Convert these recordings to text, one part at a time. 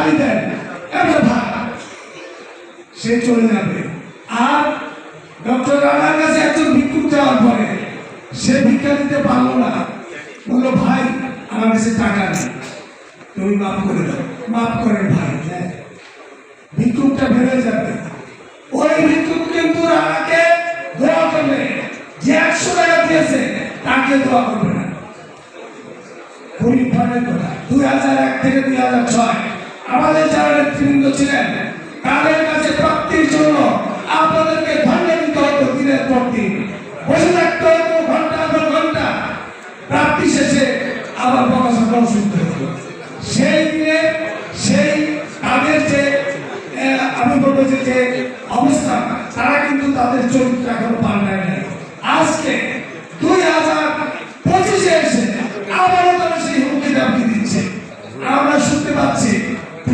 গালি দেন সে চলে যাবে। আর ডক্টর রানার কাছে একজন ভিক্ষুক যাওয়ার পরে সে ভিক্ষা দিতে পারল না। বলল, ভাই, আমার কাছে টাকা নেই। তুমি মাফ করে দাও। মাফ করেন ভাই হ্যাঁ। ভিক্ষুকটা বেড়ে যাবে। ওই ভিক্ষুক কিন্তু রানাকে দোয়া করবে। যে একশো টাকা দিয়েছে, তাকে দোয়া করবে না। গরিব কথা। দুই হাজার এক থেকে দুই হাজার ছয়। আমাদের যারা নেতৃবৃন্দ ছিলেন, তাদের কাছে প্রাপ্তির জন্য আপনাদেরকে ধন্য দিতে হতো দিনের পর দিন। বসে থাকতে হতো ঘণ্টা পর ঘণ্টা। প্রাপ্তি শেষে আবার শুনতে হতো। সেই দিনে, সেই তাদের যে আমি বলব যে অবস্থা, তারা কিন্তু তাদের চরিত্র এখনও পাল্টায় নাই আজকে দুই হাজার পঁচিশে এসে আবারও তারা সেই হুমকি দাবি দিচ্ছে আমরা শুনতে পাচ্ছি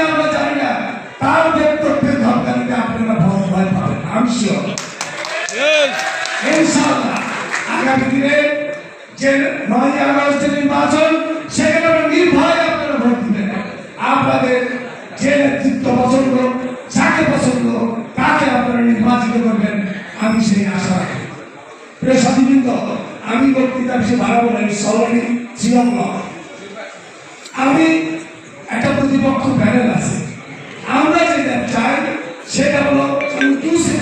কিনা আমরা জানি না। তার বক্তব্যের ধমকানিতে আপনারা ভয় ভয় পাবেন আমি শিওর ইনশাআল্লাহ। আগামী দিনে যে নয় আগস্ট নির্বাচন সেখানে আমরা নির্ভয় আপনারা ভোট দিবেন। আপনাদের যে নেতৃত্ব পছন্দ যাকে পছন্দ তাকে আপনারা নির্বাচিত করবেন আমি সেই আশা রাখি। প্রিয় সাথীবৃন্দ আমি বক্তৃতা বেশি বাড়াবো না সরণি শ্রীরঙ্গ আমি indústria